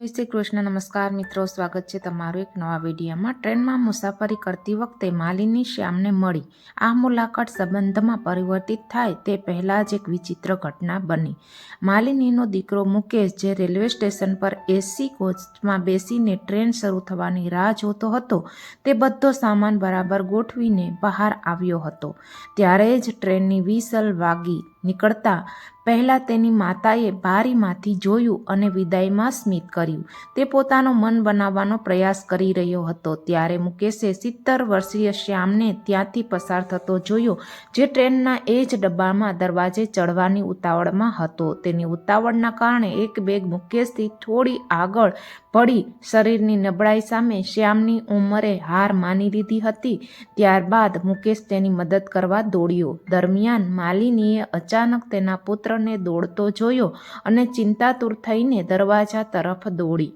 શ્રી કૃષ્ણ, નમસ્કાર મિત્રો. સ્વાગત છે તમારું એક નવા વિડીયોમાં. ટ્રેનમાં મુસાફરી કરતી વખતે માલિની શ્યામને મળી. આ મુલાકાત સંબંધમાં પરિવર્તિત થાય તે પહેલાં જ એક વિચિત્ર ઘટના બની. માલિનીનો દીકરો મુકેશ, જે રેલવે સ્ટેશન પર એસી કોચમાં બેસીને ટ્રેન શરૂ થવાની રાહ જોતો હતો, તે બધો સામાન બરાબર ગોઠવીને બહાર આવ્યો હતો. ત્યારે જ ટ્રેનની વિસલ વાગી. નીકળતા પહેલાં તેની માતાએ બારીમાંથી જોયું અને વિદાયમાં સ્મિત કર્યું. તે પોતાનો મન બનાવવાનો પ્રયાસ કરી રહ્યો હતો. ત્યારે મુકેશે સિત્તેર વર્ષીય શ્યામને ત્યાંથી પસાર થતો જોયો, જે ટ્રેનના એ જ ડબ્બામાં દરવાજે ચડવાની ઉતાવળમાં હતો. તેની ઉતાવળના કારણે એક બેગ મુકેશથી થોડી આગળ પડી શરીરની નબળાઈ સામે શ્યામની ઉંમરે હાર માની લીધી હતી. ત્યારબાદ મુકેશ તેની મદદ કરવા દોડ્યો. દરમિયાન માલિનીએ અચાનક તેના પુત્રને દોડતો જોયો અને ચિંતાતુર થઈને દરવાજા તરફ દોડી.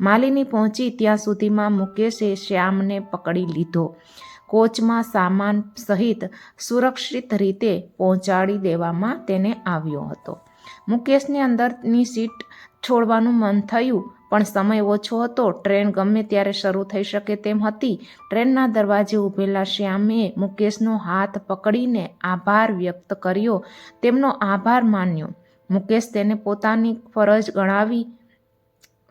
માલિની પહોંચી ત્યાં સુધીમાં મુકેશે શ્યામને પકડી લીધો. કોચમાં સામાન સહિત સુરક્ષિત રીતે પહોંચાડી દેવામાં તેને આવ્યો હતો. મુકેશને અંદરની સીટ છોડવાનું મન થયું. પણ સમય ઓછો હતો, ટ્રેન ગમે ત્યારે શરૂ થઈ શકે તેમ હતી. ટ્રેનના દરવાજે ઊભેલા શ્યામે મુકેશનો હાથ પકડીને આભાર વ્યક્ત કર્યો. તેમનો આભાર માન્યો. મુકેશ તેને પોતાની ફરજ ગણાવી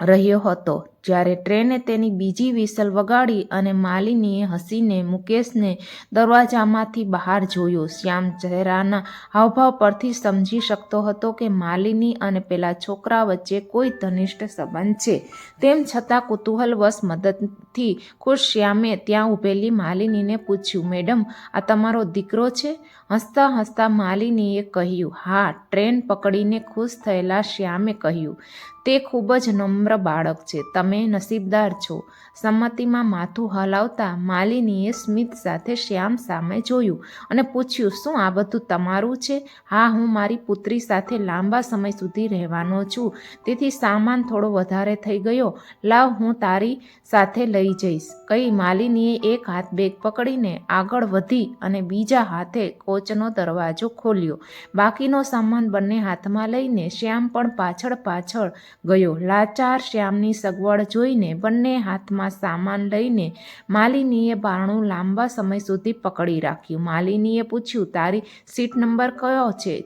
રહ્યો હતો. જ્યારે ટ્રેને તેની બીજી વિસલ વગાડી અને માલિનીએ હસીને, મુકેશને દરવાજામાંથી બહાર જોયો. શ્યામ ચહેરાના હાવભાવ પરથી સમજી શકતો હતો કે માલિની અને પેલા છોકરા વચ્ચે કોઈ ઘનિષ્ઠ સંબંધ છે. તેમ છતાં કુતૂહલવશ મદદથી ખુશ શ્યામે ત્યાં ઊભેલી માલિનીને પૂછ્યું, મેડમ, આ તમારો દીકરો છે? હસતા હસતા માલિનીએ કહ્યું, હા, ટ્રેન પકડીને ખુશ થયેલા શ્યામે કહ્યું. તે ખૂબ જ નમ્ર બાળક છે. તમે નસીબદાર છો. સંમતિમાં માથું હલાવતા માલિનીએ સ્મિત સાથે શ્યામ સામે જોયું અને પૂછ્યું, શું આ બધું તમારું છે? હા, હું મારી પુત્રી સાથે લાંબા સમય સુધી રહેવાનો છું. તેથી સામાન થોડો વધારે થઈ ગયો. લાવ, હું તારી સાથે લઈ જઈશ. કહી માલિનીએ એક હાથ બેગ પકડીને આગળ વધી અને બીજા હાથે કોચનો દરવાજો ખોલ્યો. બાકીનો સામાન બંને હાથમાં લઈને શ્યામ પણ પાછળ પાછળ ગયો. લાચાર શ્યામની સગવડ જોઈને બંને હાથમાં સામાન લઈને માલિનીએ બારણું લાંબા સમય સુધી પકડી રાખ્યું. માલિનીએ પૂછ્યું, તારી સીટ નંબર કયો છે?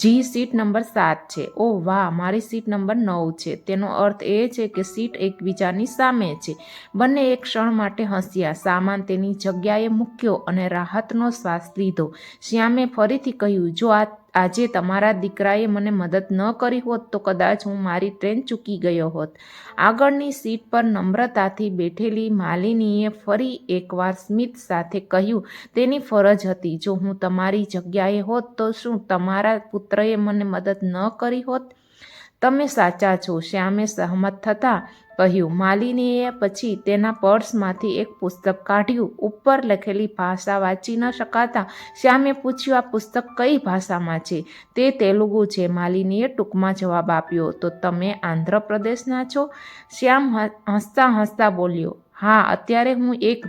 જી, સીટ નંબર સાત છે. ઓહ વાહ, મારી સીટ નંબર નવ છે. તેનો અર્થ એ છે કે સીટ એકબીજાની સામે છે. બંને એક ક્ષણ માટે હસ્યા. સામાન તેની જગ્યાએ મૂક્યો અને રાહતનો શ્વાસ લીધો. શ્યામે ફરીથી કહ્યું, જો આ આજે તમારા દીકરાએ મને મદદ ન કરી હોત તો કદાચ હું મારી ટ્રેન ચૂકી ગયો હોત. આગળની સીટ પર નમ્રતાથી બેઠેલી માલિનીએ ફરી એકવાર સ્મિત સાથે કહ્યું, તેની ફરજ હતી. જો હું તમારી જગ્યાએ હોત તો શું તમારા પુત્રએ મને મદદ ન કરી હોત? તમે સાચા છો શ્યામે સહમત થતાં કહ્યું, માલિનીએ પછી તેના પર્સમાંથી એક પુસ્તક કાઢ્યું. ઉપર લખેલી ભાષા વાંચી ન શકાતા શ્યામે પૂછ્યું, આ પુસ્તક કઈ ભાષામાં છે? તે તેલુગુ છે. માલિનીએ ટૂંકમાં જવાબ આપ્યો, તો તમે આંધ્રપ્રદેશના છો? શ્યામ હસતા હસતા બોલ્યો, હા, અત્યારે હું એક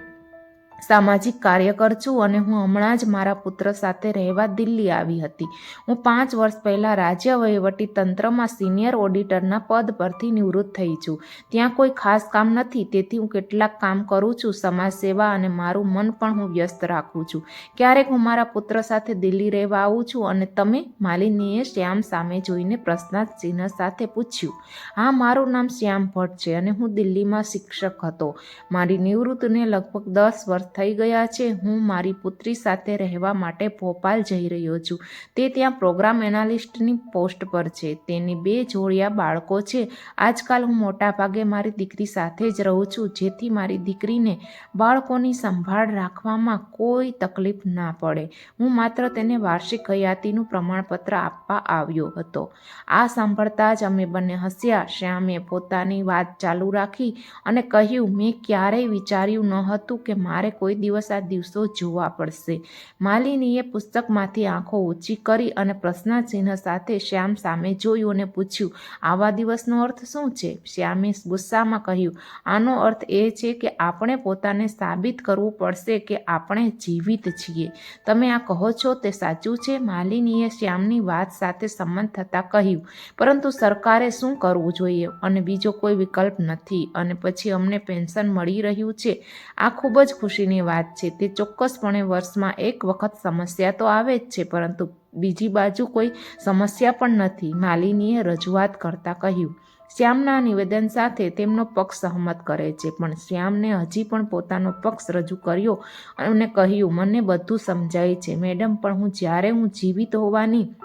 સામાજિક કાર્યકર છું અને હું હમણાં જ મારા પુત્ર સાથે રહેવા દિલ્હી આવી હતી. હું પાંચ વર્ષ પહેલાં રાજ્ય વહીવટી તંત્રમાં સિનિયર ઓડિટરના પદ પરથી નિવૃત્ત થઈ છું. ત્યાં કોઈ ખાસ કામ નથી, તેથી હું કેટલાક કામ કરું છું, સમાજ સેવા અને મારું મન પણ હું વ્યસ્ત રાખું છું. ક્યારેક હું મારા પુત્ર સાથે દિલ્હી રહેવા આવું છું અને તમે માલિનીએ શ્યામ સામે જોઈને પ્રશ્નાર્થચિહ્ન સાથે પૂછ્યું, હા, મારું નામ શ્યામ ભટ્ટ છે અને હું દિલ્હીમાં શિક્ષક હતો. મારી નિવૃત્તિને લગભગ દસ વર્ષ થઈ ગયા છે. હું મારી પુત્રી સાથે રહેવા માટે ભોપાલ જઈ રહ્યો છું. તે ત્યાં પ્રોગ્રામ એનાલિસ્ટની પોસ્ટ પર છે. તેની બે જોડિયા બાળકો છે. આજકાલ હું મોટાભાગે મારી દીકરી સાથે જ રહું છું, જેથી મારી દીકરીને બાળકોની સંભાળ રાખવામાં કોઈ તકલીફ ના પડે. હું માત્ર તેને વાર્ષિક હયાતીનું પ્રમાણપત્ર આપવા આવ્યો હતો. આ સાંભળતા જ અમે બંને હસ્યા. શ્યામે પોતાની વાત ચાલુ રાખી અને કહ્યું, મેં ક્યારેય વિચાર્યું ન હતું કે મારે કોઈ દિવસ આ દિવસો જોવા પડશે. માલિનીએ પુસ્તકમાંથી આંખો ઊંચી કરી અને પ્રશ્નચિહ્ન સાથે શ્યામ સામે જોયું અને પૂછ્યું, આવા દિવસનો અર્થ શું છે? શ્યામે ગુસ્સામાં કહ્યું, આનો અર્થ એ છે કે આપણે પોતાને સાબિત કરવું પડશે કે આપણે જીવિત છીએ. તમે આ કહો છો તે સાચું છે? માલિનીએ શ્યામની વાત સાથે સંમત થતાં કહ્યું, પરંતુ સરકારે શું કરવું જોઈએ? અને બીજો કોઈ વિકલ્પ નથી. અને પછી અમને પેન્શન મળી રહ્યું છે. આ ખૂબ જ ખુશીની વાત છે તે ચોક્કસપણે વર્ષમાં એક વખત સમસ્યા તો આવે જ છે, પરંતુ બીજી બાજુ કોઈ સમસ્યા પણ નથી, માલિનીએ રજૂઆત કરતાં કહ્યું. શ્યામના નિવેદન સાથે તેમનો પક્ષ સહમત કરે છે, પણ શ્યામને હજી પણ પોતાનો પક્ષ રજૂ કર્યો અને કહ્યું, મને બધું સમજાય છે, મેડમ, પણ હું જ્યારે હું જીવિત હોવાની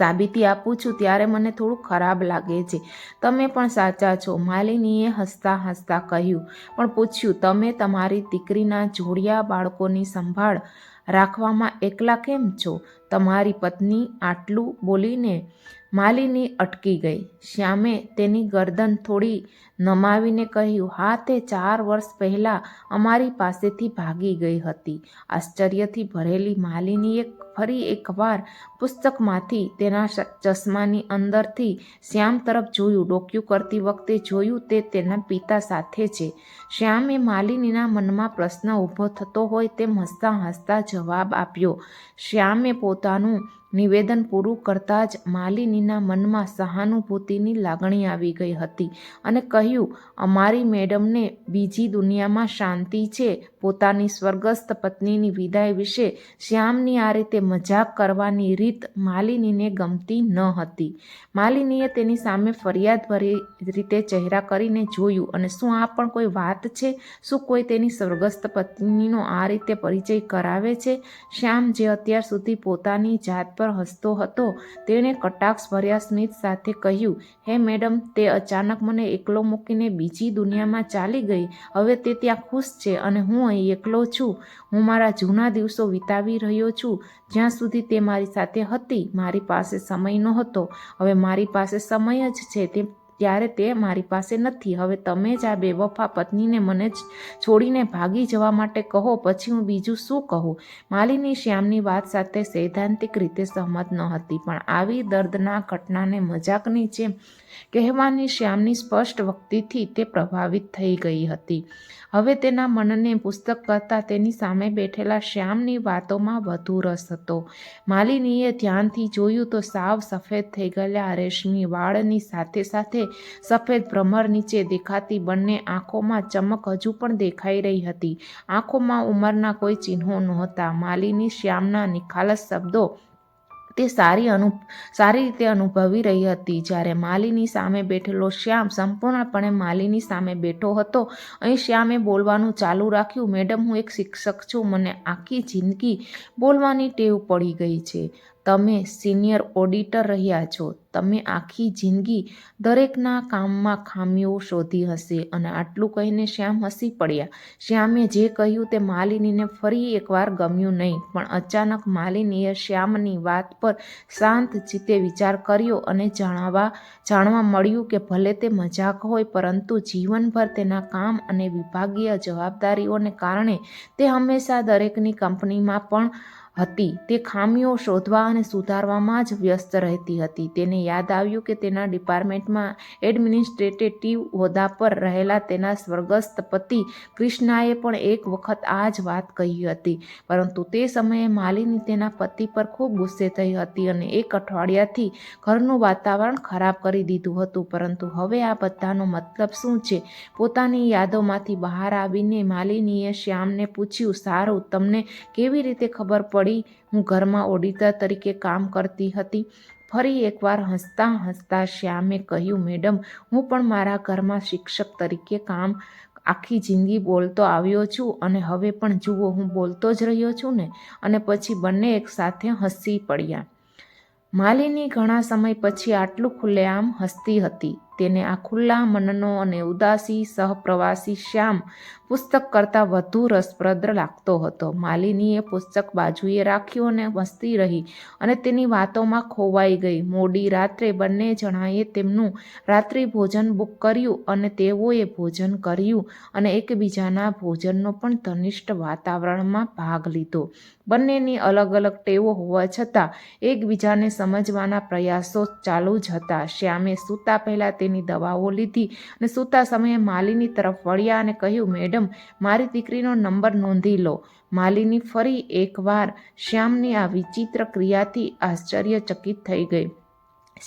સાબિતી આપું છું, ત્યારે મને થોડું ખરાબ લાગે છે. તમે પણ સાચા છો, માલિનીએ હસતા હસતા કહ્યું. પણ પૂછ્યું, તમે તમારી દીકરીના જોડિયા બાળકોની સંભાળ રાખવામાં એકલા કેમ છો? તમારી પત્ની આટલું બોલીને માલિની અટકી ગઈ. શ્યામે તેની ગરદન થોડી નમાવીને કહ્યું, હા, તે ચાર વર્ષ પહેલાં અમારી પાસેથી ભાગી ગઈ હતી. આશ્ચર્યથી ભરેલી માલિનીએ ફરી એકવાર પુસ્તકમાંથી તેના ચશ્માની અંદરથી શ્યામ તરફ જોયું. ડોક્યુ કરતી વખતે જોયું તે તેના પિતા સાથે છે. શ્યામે માલિનીના મનમાં પ્રશ્ન ઊભો થતો હોય તેમ હસતા હસતા જવાબ આપ્યો. શ્યામે પોતાનું નિવેદન પૂરું કરતાં જ માલિનીના મનમાં સહાનુભૂતિની લાગણી આવી ગઈ હતી અને કહ્યું, અમારી મેડમને બીજી દુનિયામાં શાંતિ છે. પોતાની સ્વર્ગસ્થ પત્નીની વિદાય વિશે શ્યામની આ રીતે મજાક કરવાની રીત માલિનીને ગમતી ન હતી. માલિનીએ તેની સામે ફરિયાદભરી રીતે ચહેરા કરીને જોયું અને શું આ પણ કોઈ વાત છે? શું કોઈ તેની સ્વર્ગસ્થ પત્નીનો આ રીતે પરિચય કરાવે છે? શ્યામ જે અત્યાર સુધી પોતાની જાત પર હસતો હતો. તેણે કટાક્ષ ભર્યા સ્મિત સાથે કહ્યું, હે મેડમ, તે અચાનક મને એકલો મૂકીને બીજી દુનિયામાં ચાલી ગઈ. હવે તે ત્યાં ખુશ છે અને હું અહીં એકલો છું. હું મારા જૂના દિવસો વિતાવી રહ્યો છું. જ્યાં સુધી તે મારી સાથે હતી, મારી પાસે સમય નહોતો. હવે મારી પાસે સમય જ છે તે ત્યારે તે મારી પાસે નથી. હવે તમે જ આ બેવફા પત્નીને મને જ છોડીને ભાગી જવા માટે કહો, પછી હું બીજું શું કહું? માલિની શ્યામની વાત સાથે સૈદ્ધાંતિક રીતે સહમત ન હતી, પણ આવી દર્દનાક ઘટનાને મજાકની જેમ કહેવાની શ્યામની સ્પષ્ટ વક્તિથી તે પ્રભાવિત થઈ ગઈ હતી. હવે તેના મનને પુસ્તક કરતાં તેની સામે બેઠેલા શ્યામની વાતોમાં વધુ રસ હતો. માલિનીએ ધ્યાનથી જોયું તો સાવ સફેદ થઈ ગયેલા રેશમી વાળની સાથે સાથે સફેદ ભ્રમર નીચે દેખાતી બંને આંખોમાં ચમક હજુ પણ દેખાઈ રહી હતી. આંખોમાં ઉંમરના કોઈ ચિહ્નો નહોતા. માલિની શ્યામના નિખાલસ શબ્દો તે સારી અનુ, સારી રીતે અનુભવી રહી હતી. જ્યારે માલીની સામે બેઠેલો શ્યામ સંપૂર્ણપણે માલીની સામે બેઠો હતો, અહીં શ્યામે બોલવાનું ચાલુ રાખ્યું, મેડમ, હું એક શિક્ષક છું. મને આખી જિંદગી બોલવાની ટેવ પડી ગઈ છે. તમે સિનિયર ઓડિટર રહ્યા છો. તમે આખી જિંદગી દરેકના કામમાં ખામીઓ શોધી હશે અને આટલું કહીને શ્યામ હસી પડ્યા. શ્યામે જે કહ્યું તે માલિનીને ફરી એકવાર ગમ્યું નહીં, પણ અચાનક માલિનીએ શ્યામની વાત પર શાંત ચિત્તે વિચાર કર્યો અને જાણવા જાણવા મળ્યું કે ભલે તે મજાક હોય, પરંતુ જીવનભર તેના કામ અને વિભાગીય જવાબદારીઓને કારણે તે હંમેશા દરેકની કંપનીમાં પણ હતી. તે ખામીઓ શોધવા અને સુધારવામાં જ વ્યસ્ત રહેતી હતી. તેને યાદ આવ્યું કે તેના ડિપાર્ટમેન્ટમાં એડમિનિસ્ટ્રેટિવ હોદ્દા પર રહેલા તેના સ્વર્ગસ્થ પતિ કૃષ્ણાએ પણ એક વખત આ જ વાત કહી હતી. પરંતુ તે સમયે માલિની તેના પતિ પર ખૂબ ગુસ્સે થઈ હતી અને એક અઠવાડિયાથી ઘરનું વાતાવરણ ખરાબ કરી દીધું હતું. પરંતુ હવે આ બધાનો મતલબ શું છે? પોતાની યાદોમાંથી બહાર આવીને માલિનીએ શ્યામને પૂછ્યું, સારું, તમને કેવી રીતે ખબર પડી? પડી હું ઘરમાં ઓડિટર તરીકે કામ કરતી હતી. ફરી એકવાર હસતા હસતા શ્યામે કહ્યું, મેડમ, હું પણ મારા ઘરમાં શિક્ષક તરીકે કામ આખી જિંદગી બોલતો આવ્યો છું અને હવે પણ જુઓ, હું બોલતો જ રહ્યો છું ને? અને પછી બંને એકસાથે હસી પડ્યા. માલિની ઘણા સમય પછી આટલું ખુલ્લેઆમ હસતી હતી. તેને આ ખુલ્લા મનનો અને ઉદાસી સહપ્રવાસી શ્યામ પુસ્તક કરતાં વધુ રસપ્રદ લાગતો હતો. માલિનીએ પુસ્તક બાજુએ રાખ્યું અને મસ્તી રહી અને તેની વાતોમાં ખોવાઈ ગઈ. મોડી રાત્રે બંને જણાએ તેમનું રાત્રિ ભોજન બુક કર્યું અને તેઓએ ભોજન કર્યું અને એકબીજાના ભોજનનો પણ ઘનિષ્ઠ વાતાવરણમાં ભાગ લીધો. બંનેની અલગ અલગ ટેવો હોવા છતાં એકબીજાને સમજવાના પ્રયાસો ચાલુ જ હતા. શ્યામે સૂતા પહેલાં તેની દવાઓ લીધી અને સૂતા સમયે માલિની તરફ વળ્યા અને કહ્યું, મેડમ, મારી દીકરીનો નંબર નોંધી લો. માલિની ફરી એકવાર શ્યામની આ વિચિત્ર ક્રિયાથી આશ્ચર્યચકિત થઈ ગઈ.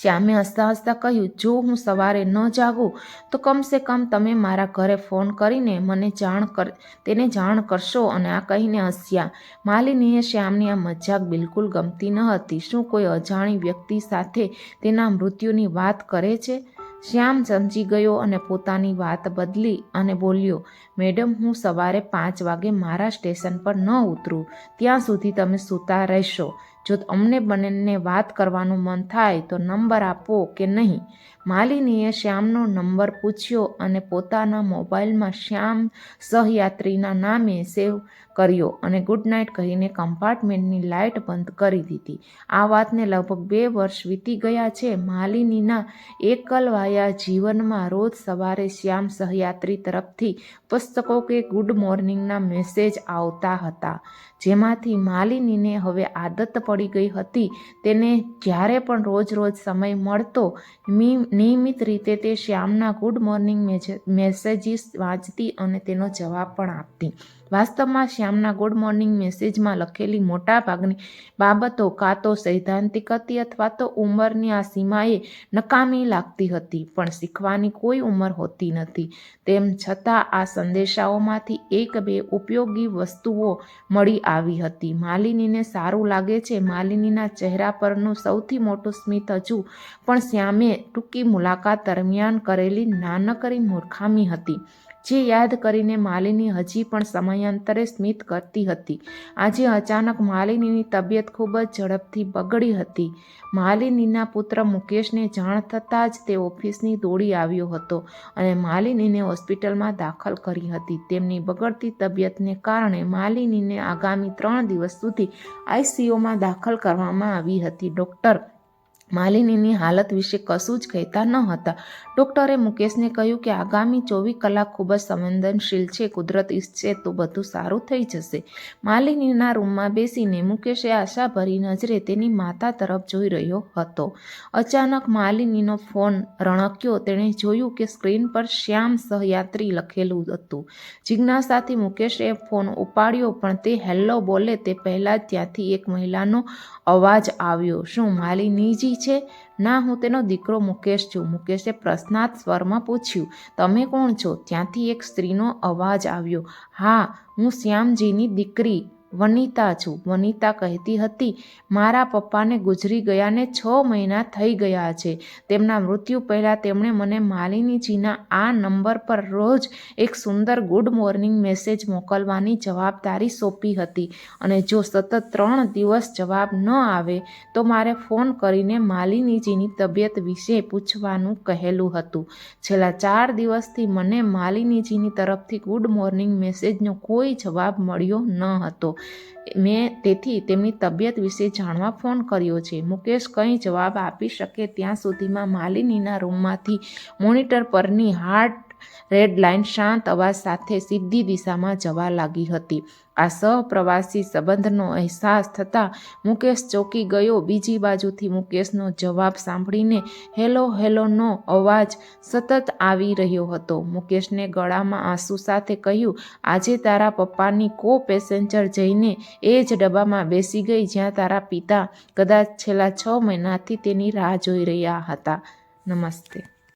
શ્યામે હસતા હસતા કહ્યું, જો હું સવારે ન જાગું, તો કમસે કમ તમે મારા ઘરે ફોન કરીને મને જાણ કર, તેને જાણ કરશો. અને આ કહીને હસ્યા. માલિનીએ શ્યામની આ મજાક બિલકુલ ગમતી ન હતી. શું કોઈ અજાણી વ્યક્તિ સાથે તેના મૃત્યુની વાત કરે છે? શ્યામ સમજી ગયો અને પોતાની વાત બદલી અને બોલ્યો, મેડમ, હું સવારે પાંચ વાગે મારા સ્ટેશન પર ન ઉતરું. ત્યાં સુધી તમે સૂતા રહેશો. જો અમને બંનેને વાત કરવાનું મન થાય તો નંબર આપો કે નહીં? માલિનીએ શ્યામનો નંબર પૂછ્યો અને પોતાના મોબાઈલમાં શ્યામ સહયાત્રીના નામે સેવ કર્યો અને ગુડ નાઇટ કહીને કમ્પાર્ટમેન્ટની લાઇટ બંધ કરી દીધી. આ વાતને લગભગ બે વર્ષ વીતી ગયા છે. માલિનીના એકલવાયા જીવનમાં રોજ સવારે શ્યામ સહયાત્રી તરફથી પુસ્તકો કે ગુડ મોર્નિંગના મેસેજ આવતા હતા, જેમાંથી માલિનીને હવે આદત પડી ગઈ હતી. તેને જ્યારે પણ રોજ રોજ સમય મળતો નિયમિત રીતે તે શ્યામના ગુડ મોર્નિંગ મેસેજીસ વાંચતી અને તેનો જવાબ પણ આપતી. વાસ્તવમાં શ્યામના ગુડ મોર્નિંગ મેસેજમાં લખેલી મોટાભાગની બાબતો કાં તો સૈદ્ધાંતિક હતી અથવા તો ઉંમરની આ સીમાએ નકામી લાગતી હતી, પણ શીખવાની કોઈ ઉંમર હોતી નથી. તેમ છતાં આ સંદેશાઓમાંથી એક બે ઉપયોગી વસ્તુઓ મળી આવી હતી. માલિનીને સારું લાગે છે માલિનીના ચહેરા પરનું સૌથી મોટું સ્મિત હજુ પણ શ્યામે ટૂંકી મુલાકાત દરમિયાન કરેલી નાનકડી મૂર્ખામી હતી. જે યાદ કરીને માલિની હજી પણ સમયાંતરે સ્મિત કરતી હતી. આજે અચાનક માલિનીની તબિયત ખૂબ જ ઝડપથી બગડી હતી. માલિનીના પુત્ર મુકેશને જાણ થતાં જ તે ઓફિસની દોડી આવ્યો હતો અને માલિનીને હોસ્પિટલમાં દાખલ કરી હતી. તેમની બગડતી તબિયતને કારણે માલિનીને આગામી ત્રણ દિવસ સુધી આઈસીયુમાં દાખલ કરવામાં આવી હતી. ડૉક્ટર માલિનીની હાલત વિશે કશું જ કહેતા ન હતા. ડૉક્ટરે મુકેશને કહ્યું કે આગામી ચોવીસ કલાક ખૂબ જ સંવેદનશીલ છે, કુદરત ઈચ્છે તો બધું સારું થઈ જશે. માલિનીના રૂમમાં બેસીને મુકેશે આશાભરી નજરે તેની માતા તરફ જોઈ રહ્યો હતો. અચાનક માલિનીનો ફોન રણક્યો. તેણે જોયું કે સ્ક્રીન પર શ્યામ સહયાત્રી લખેલું હતું. જિજ્ઞાસાથી મુકેશે ફોન ઉપાડ્યો, પણ તે હેલ્લો બોલે તે પહેલાં ત્યાંથી એક મહિલાનો અવાજ આવ્યો. શું માલિનીજી છે? ના, હું તેનો દીકરો મુકેશ છું. મુકેશે પ્રશ્નાર્થ સ્વરમાં પૂછ્યું, તમે કોણ છો? ત્યાંથી એક સ્ત્રીનો અવાજ આવ્યો, હા, હું શ્યામજીની દીકરી. વનિતા છું. વનિતા કહેતી હતી, મારા પપ્પાને ગુજરી ગયાને છ મહિના થઈ ગયા છે. તેમના મૃત્યુ પહેલાં તેમણે મને માલિનીજીના આ નંબર પર રોજ એક સુંદર ગુડ મોર્નિંગ મેસેજ મોકલવાની જવાબદારી સોંપી હતી. અને જો સતત ત્રણ દિવસ જવાબ ન આવે, તો મારે ફોન કરીને માલિનીજીની તબિયત વિશે પૂછવાનું કહેલું હતું. છેલ્લા ચાર દિવસથી મને માલિનીજીની તરફથી ગુડ મોર્નિંગ મેસેજનો કોઈ જવાબ મળ્યો ન હતો. મેં તેથી તેમની તબિયત વિશે જાણવા ફોન કર્યો છે. મુકેશ કંઈ જવાબ આપી શકે ત્યાં સુધીમાં માલિનીના રૂમમાંથી મોનિટર પરની હાર્ટ રેડ લાઇન શાંત અવાજ સાથે સીધી દિશામાં જવા લાગી હતી. આ સહપ્રવાસી સંબંધનો અહેસાસ થતાં મુકેશ ચોંકી ગયો. બીજી બાજુથી મુકેશનો જવાબ સાંભળીને હેલો હેલોનો અવાજ સતત આવી રહ્યો હતો. મુકેશને ગળામાં આંસુ સાથે કહ્યું, આજે તારા પપ્પાની કો પેસેન્જર જઈને એ જ ડબ્બામાં બેસી ગઈ જ્યાં તારા પિતા કદાચ છેલ્લા છ મહિનાથી તેની રાહ જોઈ રહ્યા હતા. નમસ્તે.